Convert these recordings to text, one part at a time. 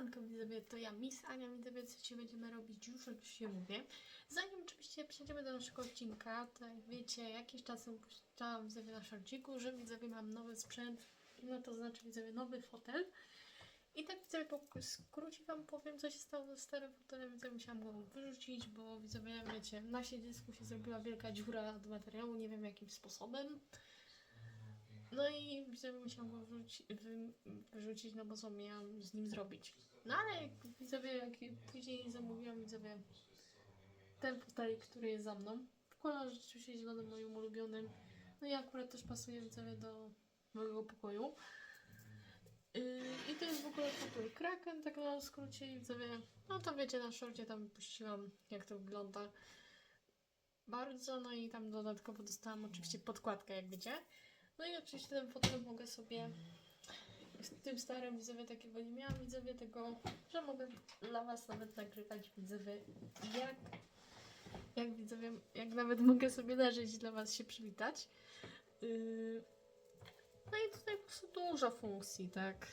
Siemanko widzowie, to ja Miss Ania, widzowie, co dzisiaj będziemy robić już oczywiście mówię. Zanim oczywiście przejdziemy do naszego odcinka, to jak wiecie, jakiś czas temu puszczałam widzowie na szorciku, że widzowie mam nowy sprzęt, no to znaczy widzowie nowy fotel. I tak widzowie po wam powiem, co się stało ze starym fotelem, widzowie musiałam go wyrzucić, bo widzowie, wiecie, na siedzisku się zrobiła wielka dziura od materiału, nie wiem jakim sposobem. No i widzowie musiałam go wrzuci, wy, wyrzucić, no bo co miałam z nim zrobić. No ale jak widzowie, jak później zamówiłam widzowie ten fotelik, który jest za mną. W kolorze rzeczywiście zielonym moim ulubionym. No i akurat też pasuje widzowie do mojego pokoju. Yy, I to jest w ogóle fotel Kraken, tak na skrócie i widzowie, no to wiecie, na szorcie tam puściłam jak to wygląda bardzo, no i tam dodatkowo dostałam oczywiście podkładkę, jak wiecie. No i oczywiście ten fotel mogę sobie w tym starym widzowie takiego nie miałam widzowie tego, że mogę dla was nawet nagrywać widzowie jak jak widzowie, jak nawet mogę sobie leżeć i dla was się przywitać. Yy, no i tutaj po prostu dużo funkcji, tak.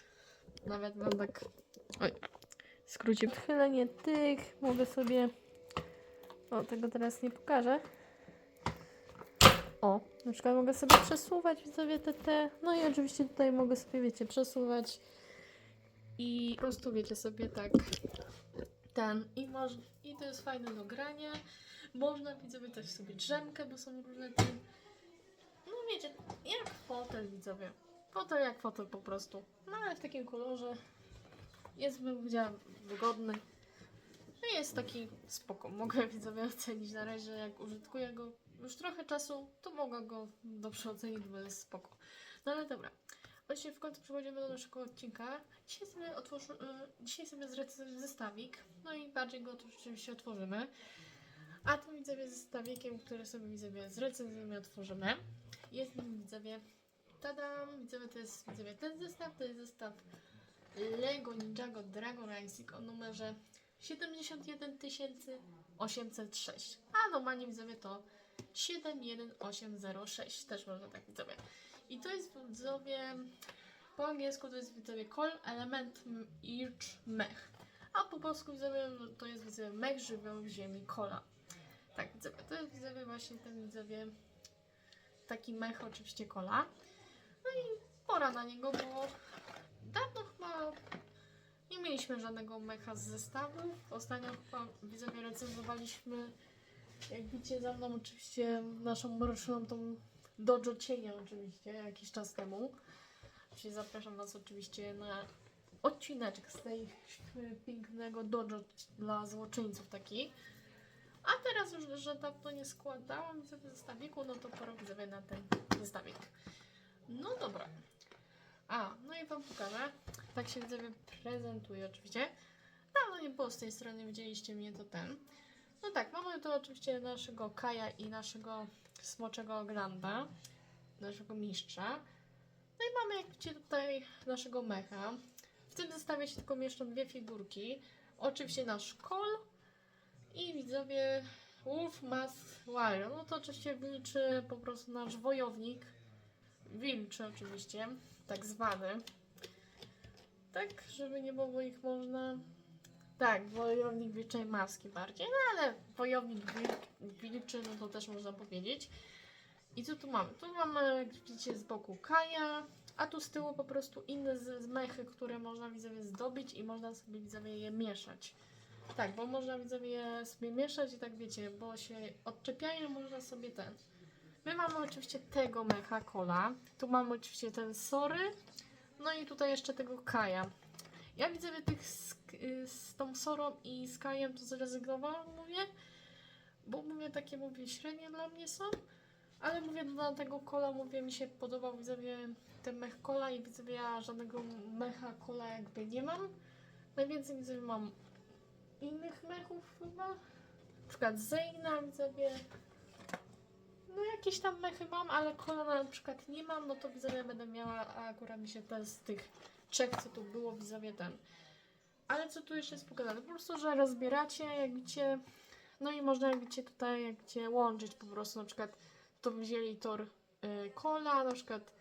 Nawet wam tak oj, w skrócie odchylenie tych mogę sobie o, tego teraz nie pokażę. O, na przykład mogę sobie przesuwać widzowie te, te. No i oczywiście tutaj mogę sobie, wiecie, przesuwać i po prostu wiecie sobie tak ten i, moż, i to jest fajne do grania. Można widzowie też sobie drzemkę, bo są różne te. No wiecie, jak fotel widzowie. Fotel jak fotel po prostu. No ale w takim kolorze jest bym powiedziała wygodny. No jest taki spoko. Mogę widzowie ocenić na razie jak użytkuję go już trochę czasu, to mogę go dobrze ocenić, bo jest spoko. No ale dobra. Właśnie w końcu przechodzimy do naszego odcinka. Dzisiaj sobie, otworzy, y, dzisiaj sobie zrecenzujemy zestawik. No i bardziej go oczywiście otworzymy. A tym widzowie zestawikiem, który sobie widzowie zrecenzujemy i otworzymy. Jest nim widzowie. Tadam! Widzowie to jest widzowie ten zestaw. To jest zestaw Lego Ninjago Dragon Racing o numerze 71806. A normalnie widzowie to 71806. Też można tak widzowie. I to jest widzowie, po angielsku to jest widzowie Call Element Irch Mech. A po polsku widzowie no, to jest widzowie Mech Żywioł Ziemi Kola. Tak widzowie, to jest widzowie właśnie ten widzowie taki mech oczywiście Kola. No i pora na niego, bo dawno chyba nie mieliśmy żadnego mecha z zestawu. Ostatnio chyba widzowie recenzowaliśmy jak widzicie za mną oczywiście naszą mroczną tą Dojo Cienia oczywiście jakiś czas temu. Czyli zapraszam Was oczywiście na odcineczek z tej pięknego dojo dla złoczyńców taki. A teraz już, że dawno nie składałam sobie zestawiku, no to pora widzowie na ten zestawik. No dobra. A, no i Wam pokażę. Tak się widzowie prezentuje oczywiście. Dawno nie było z tej strony, widzieliście mnie, to ten. No tak, mamy tu oczywiście naszego Kaja i naszego smoczego Glanda, naszego mistrza. No i mamy, jak widzicie, tutaj naszego mecha. W tym zestawie się tylko mieszczą dwie figurki. Oczywiście nasz Kol i widzowie Wolf Mask Wire. No to oczywiście wilczy po prostu nasz wojownik. Wilczy oczywiście, tak zwany. Tak, żeby nie było ich można tak, wojownik wilczej maski bardziej, no ale wojownik wil- wilczy, no to też można powiedzieć. I co tu mamy? Tu mamy, widzicie, z boku Kaja, a tu z tyłu po prostu inne z, z mechy, które można widzowie zdobyć i można sobie widzowie je mieszać. Tak, bo można widzowie je sobie mieszać i tak wiecie, bo się odczepiają, można sobie ten. My mamy oczywiście tego mecha Kola, tu mamy oczywiście ten Sory, no i tutaj jeszcze tego Kaja. Ja widzę że tych z, y, z tą Sorą i z Kajem to zrezygnowałam, mówię, bo mówię takie mówię średnie dla mnie są, ale mówię dla tego kola, mówię mi się podobał widzowie ten mech kola i widzowie ja żadnego mecha kola jakby nie mam. Najwięcej widzowie mam innych mechów chyba, na przykład Zeyna widzowie. No jakieś tam mechy mam, ale kola na przykład nie mam, no to widzowie będę miała, a akurat mi się ten z tych trzech, co tu było, widzowie ten. Ale co tu jeszcze jest pokazane? Po prostu, że rozbieracie, jak widzicie, no i można, jak widzicie, tutaj, jak widzicie, łączyć po prostu, na przykład to wzięli tor y, kola, na przykład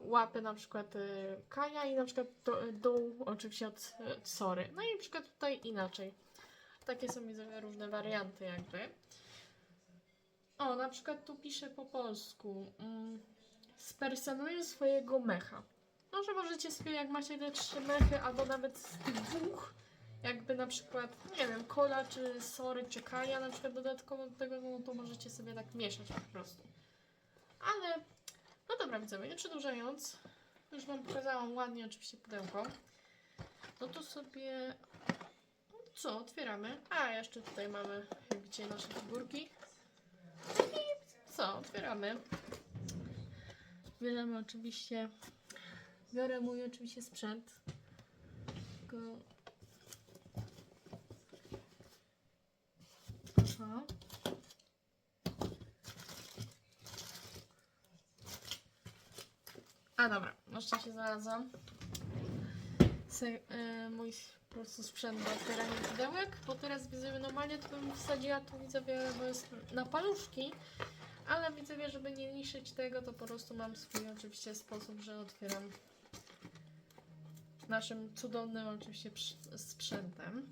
łapy na przykład y, Kaja i na przykład do, dół oczywiście od y, Sory. No i na przykład tutaj inaczej. Takie są widzowie różne warianty jakby. O, na przykład tu pisze po polsku. Mm, spersonuje swojego mecha. No, że możecie sobie, jak macie te trzy mechy, albo nawet z tych dwóch, jakby na przykład, nie wiem, kola, czy sory, czy kaja, na przykład dodatkowo do tego, no to możecie sobie tak mieszać po prostu. Ale, no dobra, widzowie, nie przedłużając, już Wam pokazałam ładnie oczywiście pudełko. No to sobie, co, otwieramy. A, jeszcze tutaj mamy, jak widzicie, nasze figurki. I co, otwieramy. Bierzemy oczywiście, biorę mój oczywiście sprzęt. Tylko... Aha. A dobra, na szczęście znalazłam Se, y, mój po prostu sprzęt do otwierania pudełek, bo teraz widzowie normalnie to bym wsadziła tu widzowie, bo jest na paluszki, ale widzowie, żeby nie niszczyć tego, to po prostu mam swój oczywiście sposób, że otwieram naszym cudownym oczywiście sprzętem.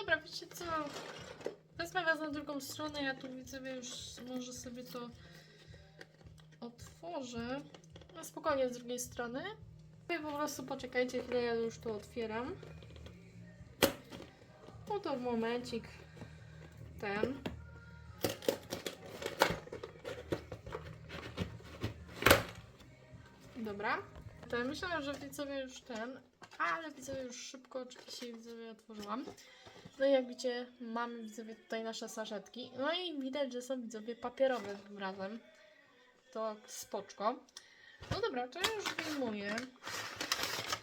Dobra, wiecie co? Wezmę was na drugą stronę, ja tu widzowie już może sobie to otworzę. No spokojnie z drugiej strony. Wy po prostu poczekajcie chwilę, ja już to otwieram. No to momencik ten. Dobra. To ja myślałam, że widzowie już ten, ale widzowie już szybko oczywiście widzowie otworzyłam. No i jak widzicie, mamy widzowie tutaj nasze saszetki. No i widać, że są widzowie papierowe tym razem. To spoczko. No dobra, to ja już wyjmuję.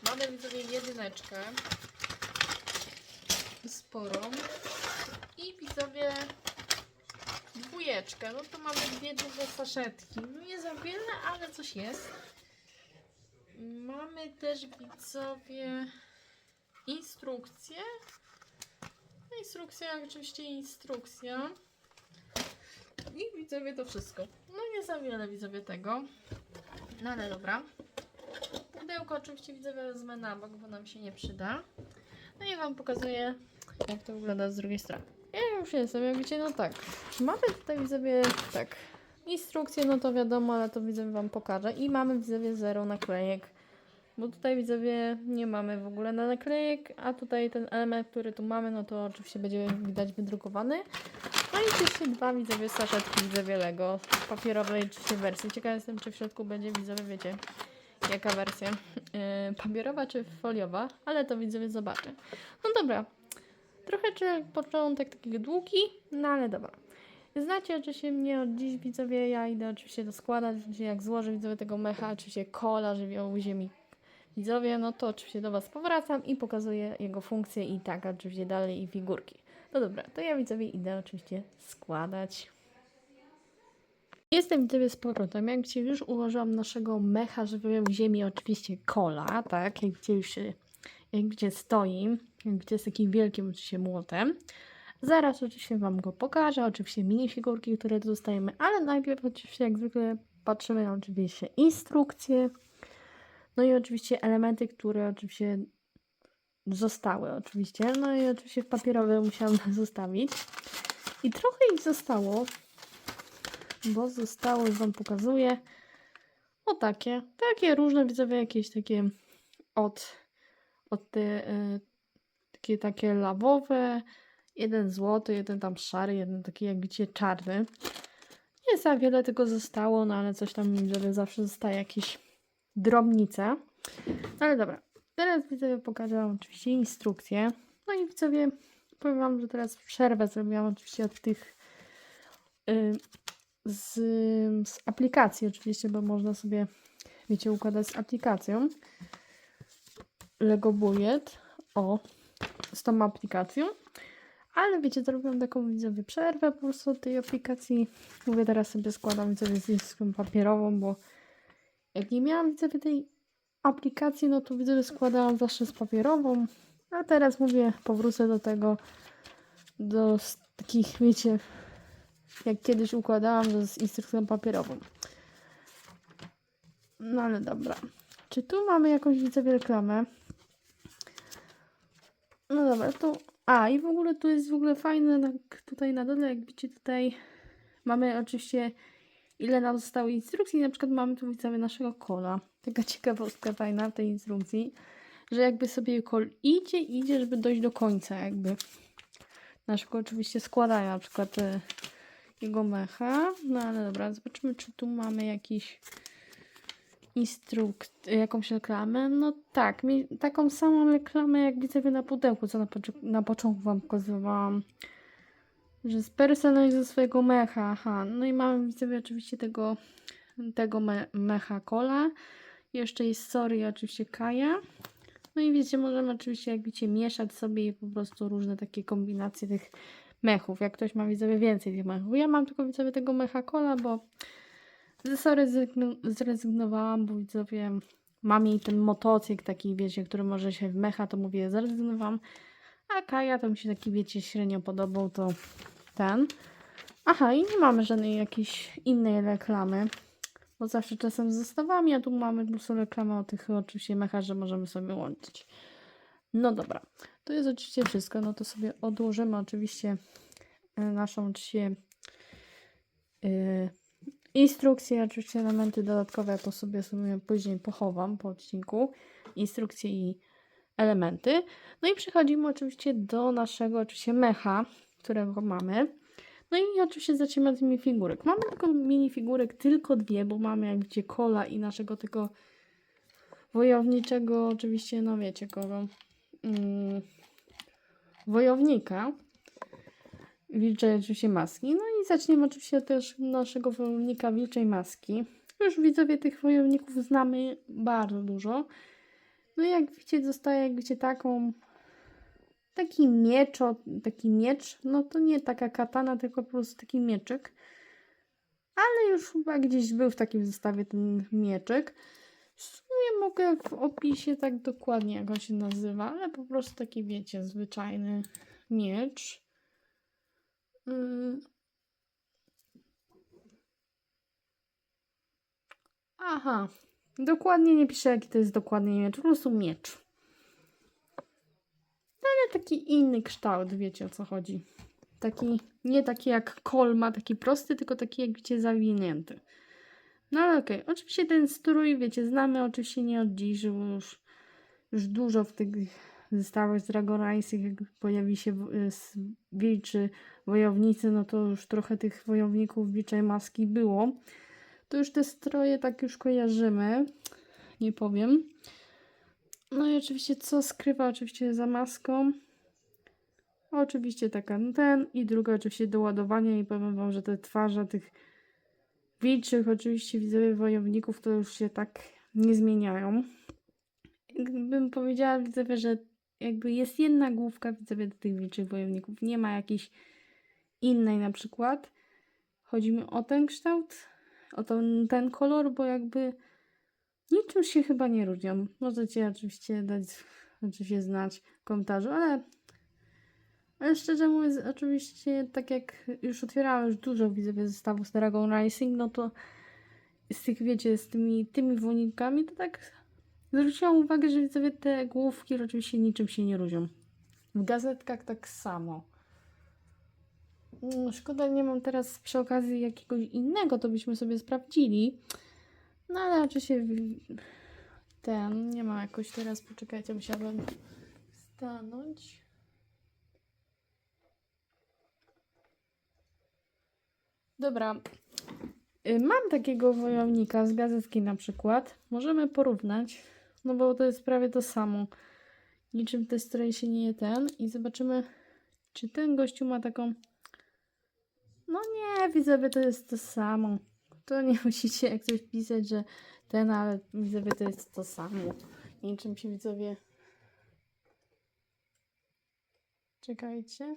Mamy widzowie jedyneczkę. Sporą. I widzowie dwójeczkę. No to mamy dwie duże saszetki. No nie za wiele, ale coś jest. Mamy też widzowie instrukcje. No instrukcja, oczywiście instrukcja. I widzowie to wszystko. No nie za wiele widzowie tego. No ale dobra. Pudełko oczywiście widzowie wezmę na bok, bo nam się nie przyda. No i Wam pokazuję, jak to wygląda z drugiej strony. Ja już jestem, jak widzicie, no tak. Mamy tutaj widzowie, tak, instrukcję, no to wiadomo, ale to widzowie Wam pokażę. I mamy widzowie zero naklejek. Bo tutaj widzowie nie mamy w ogóle na naklejek, a tutaj ten element, który tu mamy, no to oczywiście będzie widać wydrukowany. No i oczywiście dwa widzowie saszetki widzowie Lego w papierowej oczywiście wersji. Ciekawa jestem, czy w środku będzie widzowie, wiecie, jaka wersja. Yy, papierowa czy foliowa, ale to widzowie zobaczę. No dobra, trochę czy początek taki długi, no ale dobra. Znacie oczywiście mnie od dziś widzowie, ja idę oczywiście to składać, oczywiście jak złożę widzowie tego mecha, oczywiście kola, żywiołu, ziemi, widzowie, no to oczywiście do Was powracam i pokazuję jego funkcję i tak oczywiście dalej i figurki. No dobra, to ja widzowie idę oczywiście składać. Jestem widzowie z powrotem. Jak Cię już ułożyłam naszego mecha żywiołu ziemi, oczywiście kola, tak, jak gdzie już się- jak gdzie stoi, jak gdzie jest takim wielkim oczywiście młotem. Zaraz oczywiście Wam go pokażę, oczywiście minifigurki, które dostajemy, ale najpierw oczywiście jak zwykle patrzymy na oczywiście instrukcje, no i oczywiście elementy, które oczywiście zostały oczywiście. No i oczywiście w papierowe musiałam zostawić. I trochę ich zostało, bo zostało, już Wam pokazuję, o takie, takie różne widzowie, jakieś takie od, od te, y, takie, takie lawowe, jeden złoty, jeden tam szary, jeden taki jak widzicie czarny. Nie za wiele tego zostało, no ale coś tam widzowie zawsze zostaje jakieś drobnice. No ale dobra, teraz widzowie pokażę Wam oczywiście instrukcję. No i widzowie, powiem Wam, że teraz przerwę zrobiłam oczywiście od tych y, z, z aplikacji oczywiście, bo można sobie, wiecie, układać z aplikacją. Lego Bullet, o, z tą aplikacją. Ale wiecie, zrobiłam taką widzowie przerwę po prostu od tej aplikacji. Mówię, teraz sobie składam widzowie z listą papierową, bo jak nie miałam widzowie tej aplikacji, no to widzowie składałam zawsze z papierową. A teraz mówię, powrócę do tego. do takich, wiecie, jak kiedyś układałam z instrukcją papierową. No ale dobra. Czy tu mamy jakąś widzowie reklamę? No dobra, to... A, i w ogóle tu jest w ogóle fajne, tak tutaj na dole, jak widzicie tutaj mamy oczywiście ile nam zostało instrukcji, na przykład mamy tu widzowie naszego kola. Taka ciekawostka fajna w tej instrukcji, że jakby sobie kol idzie, idzie, żeby dojść do końca jakby. Naszego oczywiście składają na przykład e, jego mecha. No ale dobra, zobaczymy czy tu mamy jakiś instrukt, jakąś reklamę. No tak, mi, taką samą reklamę jak widzę na pudełku, co na, na początku wam pokazywałam. Że spersonalizuj swojego mecha, aha. No i mamy widzę oczywiście tego, tego me, mecha kola. Jeszcze jest Sorry oczywiście Kaja. No i wiecie, możemy oczywiście, jak widzicie, mieszać sobie po prostu różne takie kombinacje tych mechów. Jak ktoś ma widzowie więcej tych mechów. Ja mam tylko widzowie tego mecha kola, bo ze Sorry zrezygnu- zrezygnowałam, bo widzowie mam jej ten motocykl taki, wiecie, który może się w mecha, to mówię, zrezygnowałam. A Kaja to mi się taki, wiecie, średnio podobał, to ten. Aha, i nie mamy żadnej jakiejś innej reklamy. Bo zawsze czasem z zestawami, a tu mamy po prostu reklamę o tych oczywiście mechach, że możemy sobie łączyć. No dobra, to jest oczywiście wszystko. No to sobie odłożymy oczywiście e, naszą oczywiście yy, instrukcję, oczywiście elementy dodatkowe, to sobie sobie później pochowam po odcinku. Instrukcje i elementy. No i przechodzimy oczywiście do naszego oczywiście mecha, którego mamy. No i oczywiście zaczynamy od minifigurek. Mamy tylko minifigurek, tylko dwie, bo mamy jak widzicie kola i naszego tego wojowniczego, oczywiście, no wiecie kogo, mm, wojownika. Wilczej oczywiście maski. No i zaczniemy oczywiście też naszego wojownika wilczej maski. Już widzowie tych wojowników znamy bardzo dużo. No i jak widzicie, dostaje jak widzicie taką taki miecz, o- taki miecz, no to nie taka katana, tylko po prostu taki mieczyk. Ale już chyba gdzieś był w takim zestawie ten mieczyk. W sumie mogę w opisie tak dokładnie jak on się nazywa, ale po prostu taki wiecie, zwyczajny miecz. Ym. Aha, dokładnie nie pisze jaki to jest dokładnie miecz, po prostu miecz taki inny kształt, wiecie o co chodzi. Taki, nie taki jak kolma, taki prosty, tylko taki jak wiecie zawinięty. No ale okej, oczywiście ten strój, wiecie, znamy oczywiście nie od dziś, bo już, już dużo w tych zestawach z Dragon Rising, jak pojawi się s- wilczy wojownicy, no to już trochę tych wojowników wilczej maski było. To już te stroje tak już kojarzymy, nie powiem. No i oczywiście co skrywa oczywiście za maską? Oczywiście taka no ten i druga oczywiście do ładowania i powiem wam, że te twarze tych wilczych oczywiście widzowie wojowników to już się tak nie zmieniają. Jakbym powiedziała widzowie, że jakby jest jedna główka widzowie do tych wilczych wojowników, nie ma jakiejś innej na przykład. Chodzi mi o ten kształt, o ten, ten kolor, bo jakby niczym się chyba nie różnią. Możecie oczywiście dać oczywiście znać w komentarzu, ale ale szczerze mówiąc, oczywiście, tak jak już otwierałam już dużo widzowie zestawów z Dragon Rising, no to z tych, wiecie, z tymi, tymi wojownikami, to tak zwróciłam uwagę, że widzowie te główki oczywiście niczym się nie różnią. W gazetkach tak samo. Mm, Szkoda, nie mam teraz przy okazji jakiegoś innego, to byśmy sobie sprawdzili. No ale oczywiście ten, nie ma jakoś teraz, poczekajcie, musiałabym stanąć. Dobra. Y, Mam takiego wojownika z gazetki na przykład. Możemy porównać, no bo to jest prawie to samo. Niczym te stroje się nie ten i zobaczymy, czy ten gościu ma taką. No nie, widzowie, to jest to samo. To nie musicie jak coś pisać, że ten, ale widzowie to jest to samo. Niczym się widzowie. Czekajcie.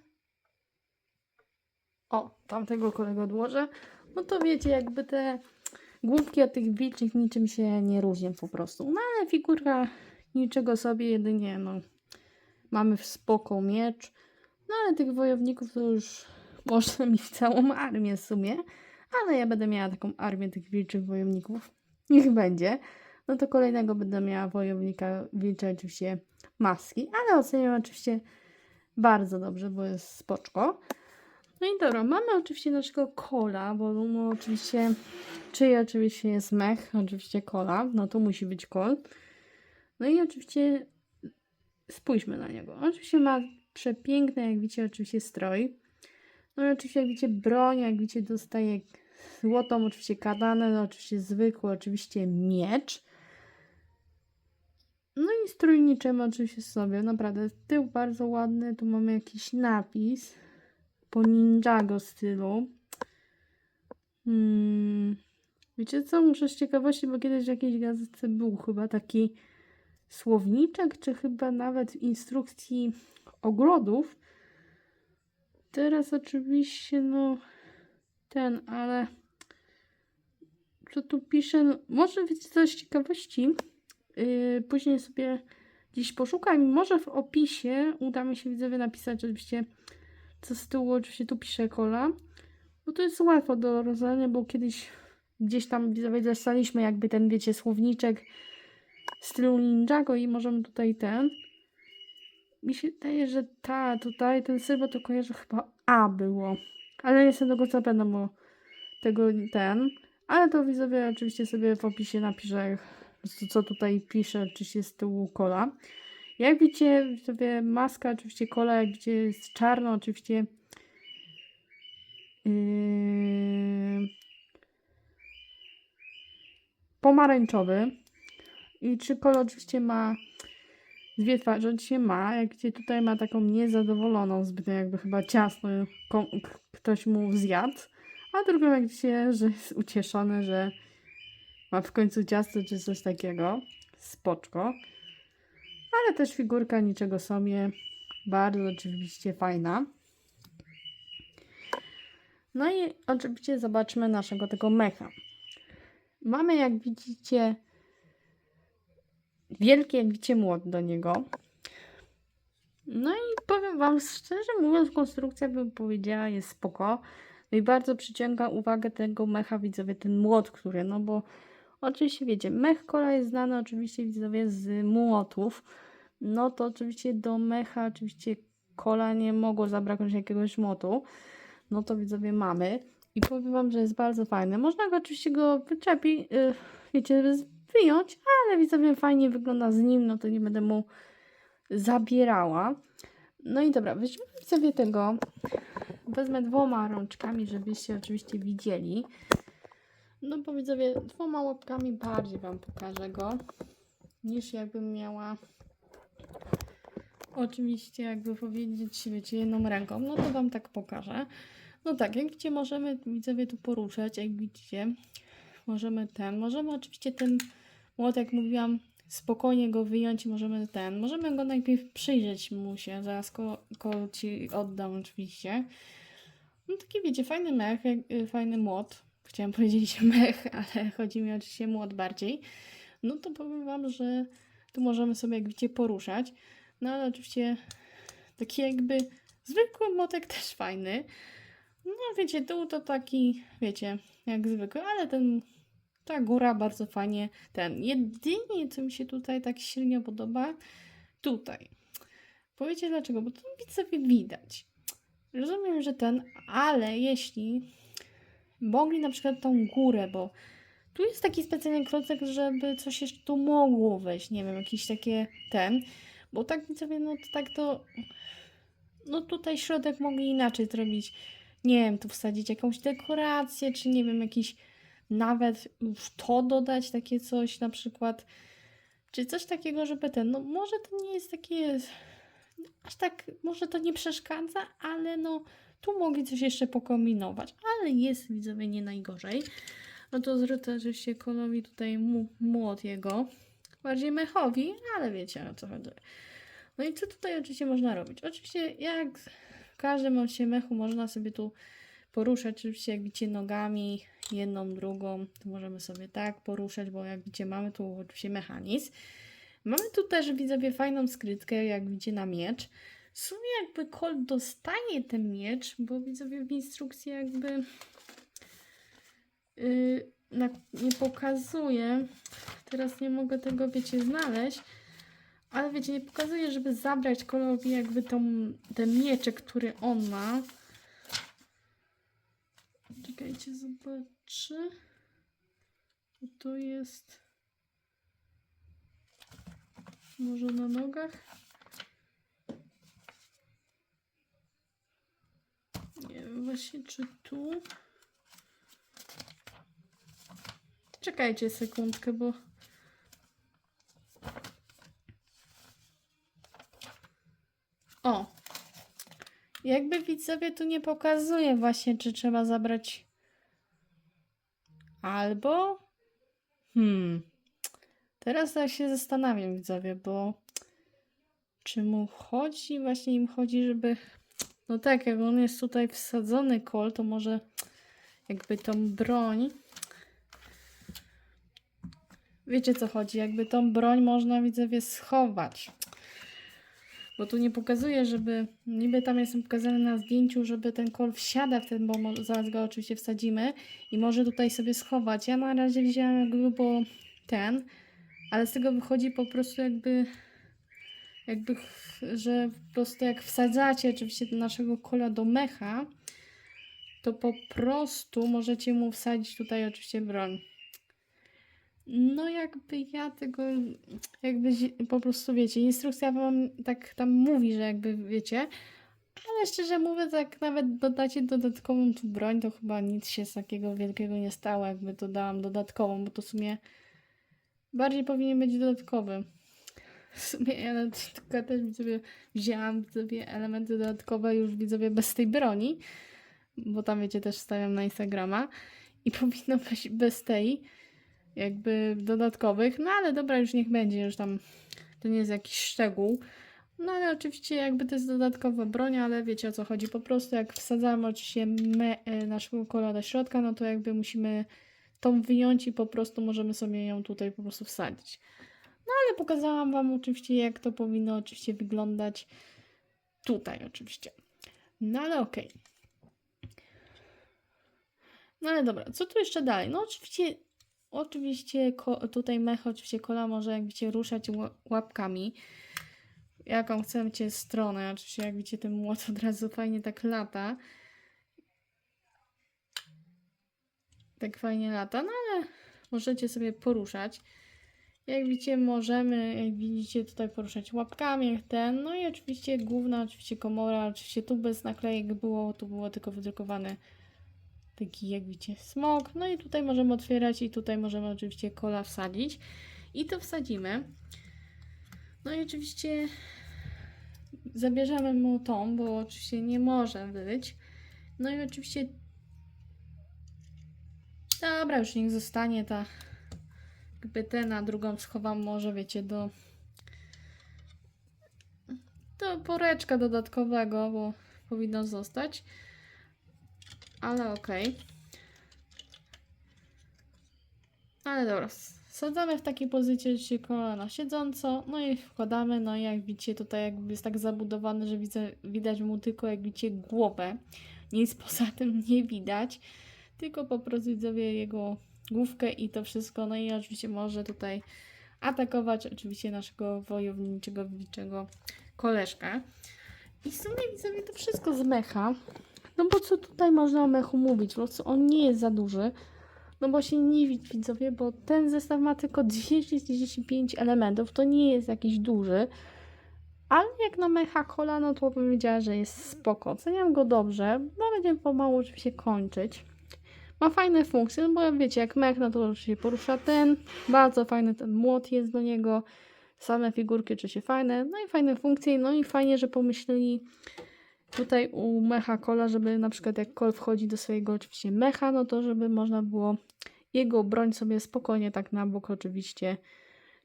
O, tamtego kolego odłożę. No to wiecie, jakby te główki od tych wilczych niczym się nie różnią po prostu. No ale figurka niczego sobie, jedynie no mamy w spoko miecz, No ale tych wojowników to już można mieć całą armię w sumie. Ale ja będę miała taką armię tych wilczych wojowników. Niech będzie. No to kolejnego będę miała wojownika wilczej oczywiście maski. Ale oceniam oczywiście bardzo dobrze, bo jest spoczko. No i dobra, mamy oczywiście naszego kola, bo no oczywiście, czyj oczywiście jest mech, oczywiście kola, no to musi być kol. No i oczywiście spójrzmy na niego. Oczywiście ma przepiękny, jak widzicie, oczywiście strój. No i oczywiście, jak widzicie, broń, jak widzicie, dostaje złotą, oczywiście katanę, no oczywiście zwykły, oczywiście miecz. No i strój niczym oczywiście sobie, naprawdę tył bardzo ładny, tu mamy jakiś napis po ninjago stylu. Hmm. Wiecie co, muszę z ciekawości, bo kiedyś w jakiejś gazetce był chyba taki słowniczek, czy chyba nawet instrukcji ogrodów. Teraz oczywiście, no ten, ale co tu pisze? No, może wiecie coś z ciekawości? Yy, później sobie gdzieś poszukam. Może w opisie uda mi się widzowie napisać oczywiście, co z tyłu oczywiście tu pisze kola. Bo to jest łatwo do rozdania, bo kiedyś gdzieś tam dostaliśmy jakby ten, wiecie, słowniczek stylu Ninjago i możemy tutaj ten. Mi się wydaje, że ta tutaj, ten sylwet to kojarzę chyba A było. Ale nie jestem tego co pewna, bo tego ten. Ale to widzowie oczywiście sobie w opisie napiszę, co- tutaj pisze, oczywiście z tyłu kola. Jak widzicie, sobie maska, oczywiście kola, gdzie jest czarno, oczywiście yy, pomarańczowy. I czy kolor oczywiście ma dwie twarze, oczywiście ma, jak gdzie tutaj ma taką niezadowoloną, zbyt jakby chyba ciasno ktoś mu zjadł, a drugą jak się, że jest ucieszony, że ma w końcu ciasto czy coś takiego. Spoczko. Ale też figurka niczego sobie. Bardzo oczywiście fajna. No i oczywiście zobaczmy naszego tego mecha. Mamy jak widzicie wielki jak widzicie młot do niego. No i powiem wam szczerze mówiąc, konstrukcja bym powiedziała jest spoko. No i bardzo przyciąga uwagę tego mecha widzowie, ten młot, który, no bo oczywiście wiecie, mech kola jest znany oczywiście widzowie z młotów. No to oczywiście do mecha oczywiście kola nie mogło zabraknąć jakiegoś młotu. No to widzowie mamy. I powiem wam, że jest bardzo fajny. Można go oczywiście go wyczepić, yy, wiecie, wyjąć, ale widzowie fajnie wygląda z nim, no to nie będę mu zabierała. No i dobra, weźmy widzowie tego. Wezmę dwoma rączkami, żebyście oczywiście widzieli. No bo widzowie, dwoma łapkami bardziej wam pokażę go, niż jakbym miała oczywiście jakby powiedzieć, wiecie, jedną ręką, no to wam tak pokażę. No tak, jak widzicie, możemy widzowie tu poruszać, jak widzicie, możemy ten, możemy oczywiście ten młot, jak mówiłam, spokojnie go wyjąć, możemy ten, możemy go najpierw przyjrzeć mu się, zaraz ko, ko ci oddam oczywiście. No taki wiecie, fajny mech, jak, y, fajny młot, chciałam powiedzieć mech, ale chodzi mi oczywiście młot bardziej. No to powiem wam, że tu możemy sobie, jak widzicie, poruszać. No ale oczywiście taki jakby zwykły młotek też fajny. No wiecie, dół to taki, wiecie, jak zwykły, ale ten, ta góra bardzo fajnie, ten, jedynie co mi się tutaj tak średnio podoba, tutaj. Powiecie dlaczego, bo tu sobie widać. Rozumiem, że ten, ale jeśli mogli na przykład tą górę, bo tu jest taki specjalny klocek, żeby coś jeszcze tu mogło wejść, nie wiem, jakiś takie ten, bo tak widzowie, no to tak to, no tutaj środek mogli inaczej zrobić, nie wiem, tu wsadzić jakąś dekorację, czy nie wiem, jakiś nawet w to dodać takie coś na przykład, czy coś takiego, żeby ten, no może to nie jest takie, aż tak, może to nie przeszkadza, ale no tu mogli coś jeszcze pokombinować, ale jest widzowie nie najgorzej. No to zwrócę oczywiście kolowi tutaj młot jego, bardziej mechowi, ale wiecie o co chodzi. No i co tutaj oczywiście można robić? Oczywiście jak w każdym oczywiście mechu można sobie tu poruszać, oczywiście jak widzicie nogami, jedną, drugą, to możemy sobie tak poruszać, bo jak widzicie mamy tu oczywiście mechanizm. Mamy tu też widzowie fajną skrytkę, jak widzicie na miecz. W sumie jakby Colt dostaje ten miecz, bo widzowie w instrukcji jakby yy, na, nie pokazuje. Teraz nie mogę tego, wiecie, znaleźć. Ale wiecie, nie pokazuje, żeby zabrać Kolowi jakby tą, ten mieczek, który on ma. Czekajcie, zobaczę. To jest... Może na nogach? Nie wiem właśnie, czy tu... Czekajcie sekundkę, bo... O! Jakby widzowie tu nie pokazuje właśnie, czy trzeba zabrać albo... Hmm... Teraz tak się zastanawiam, widzowie, bo czy mu chodzi, właśnie im chodzi, żeby. No tak, jak on jest tutaj wsadzony kol, to może jakby tą broń. Wiecie co chodzi? Jakby tą broń można widzowie schować. Bo tu nie pokazuje, żeby. Niby tam jest pokazane na zdjęciu, żeby ten kol wsiada w ten, bo zaraz go oczywiście wsadzimy i może tutaj sobie schować. Ja na razie wziąłem jakby, bo ten ale z tego wychodzi po prostu jakby, jakby, że po prostu jak wsadzacie oczywiście naszego kola do mecha, to po prostu możecie mu wsadzić tutaj oczywiście broń. No jakby ja tego, jakby po prostu wiecie, instrukcja wam tak tam mówi, że jakby wiecie, ale szczerze mówiąc, jak nawet dodacie dodatkową tu broń, to chyba nic się z takiego wielkiego nie stało, jakby dodałam dodatkową, bo to w sumie bardziej powinien być dodatkowy. W sumie ja TikToka też sobie wzięłam sobie elementy dodatkowe już widzowie bez tej broni, bo tam wiecie też stawiam na Instagrama i powinno być bez tej jakby dodatkowych, no ale dobra, już niech będzie, już tam to nie jest jakiś szczegół. No ale oczywiście jakby to jest dodatkowa broń, ale wiecie o co chodzi. Po prostu jak wsadzamy oczywiście me, e, naszego kola do środka, no to jakby musimy tą wyjąć i po prostu możemy sobie ją tutaj po prostu wsadzić. No ale pokazałam Wam oczywiście, jak to powinno oczywiście wyglądać tutaj oczywiście. No ale okej. No ale dobra, co tu jeszcze dalej? No oczywiście, oczywiście tutaj mech, oczywiście kola może jak widzicie ruszać ła- łapkami. Jaką chcecie stronę, oczywiście jak widzicie ten młot od razu fajnie tak lata. tak fajnie lata, no ale możecie sobie poruszać. Jak widzicie, możemy, jak widzicie, tutaj poruszać łapkami, jak ten. No i oczywiście główna, oczywiście komora, oczywiście tu bez naklejek było, tu było tylko wydrukowany taki, jak widzicie, smok. No i tutaj możemy otwierać i tutaj możemy oczywiście kola wsadzić. I to wsadzimy. No i oczywiście zabierzemy mu tą, bo oczywiście nie może być. No i oczywiście Dobra, już niech zostanie ta jakby tę na drugą schowam może, wiecie, do do poreczka dodatkowego, bo powinno zostać. Ale okej. Ale dobra, sadzamy w takiej pozycji się kolana siedząco, no i wkładamy, no i jak widzicie tutaj jakby jest tak zabudowany, że widzę, widać mu tylko jak widzicie głowę. Nic poza tym nie widać tylko po prostu widzowie jego główkę i to wszystko. No i oczywiście może tutaj atakować oczywiście naszego wojowniczego wilczego koleżka. I w sumie widzowie to wszystko z mecha. No bo co tutaj można o mechu mówić? Po prostu on nie jest za duży. No bo się nie widzi widzowie, bo ten zestaw ma tylko 235 elementów. To nie jest jakiś duży. Ale jak na mecha kola, no to powiedziała, że jest spoko. Oceniam go dobrze, bo będziemy pomału oczywiście kończyć. Ma fajne funkcje, no bo wiecie, jak mech, no to się porusza ten. Bardzo fajny ten młot jest do niego. Same figurki oczywiście fajne. No i fajne funkcje. No i fajnie, że pomyśleli tutaj u mecha kola, żeby na przykład jak kol wchodzi do swojego oczywiście mecha, no to żeby można było jego broń sobie spokojnie tak na bok oczywiście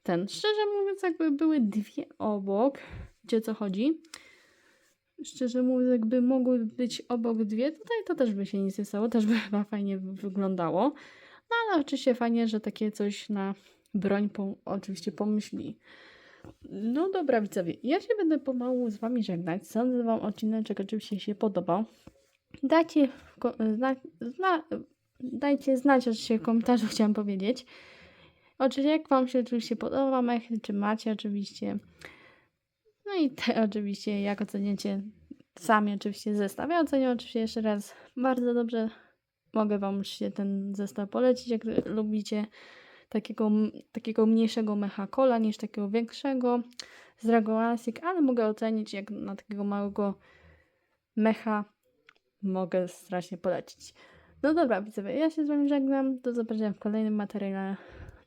ten. Szczerze mówiąc, jakby były dwie obok, o co chodzi? Szczerze mówiąc, jakby mogły być obok dwie, tutaj to też by się nic nie stało, też by chyba fajnie wy- wyglądało. No ale oczywiście fajnie, że takie coś na broń po, oczywiście pomyśli. No dobra, widzowie, ja się będę pomału z wami żegnać. Sądzę, wam odcineczek oczywiście się podobał. Dajcie, zna, zna, dajcie znać oczywiście w komentarzu, chciałam powiedzieć. Oczywiście, jak wam się oczywiście podoba mechy, czy macie oczywiście. No i te oczywiście, jak oceniacie sami oczywiście zestaw. Ja oczywiście jeszcze raz bardzo dobrze. Mogę wam oczywiście ten zestaw polecić, jak lubicie takiego, takiego mniejszego mecha kola niż takiego większego z Dragon Classic, ale mogę ocenić jak na takiego małego mecha mogę strasznie polecić. No dobra, widzowie, ja się z wami żegnam. Do zobaczenia w kolejnym materiale.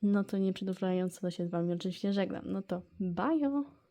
No to nie przedłużając, to się z wami oczywiście żegnam. No to bye!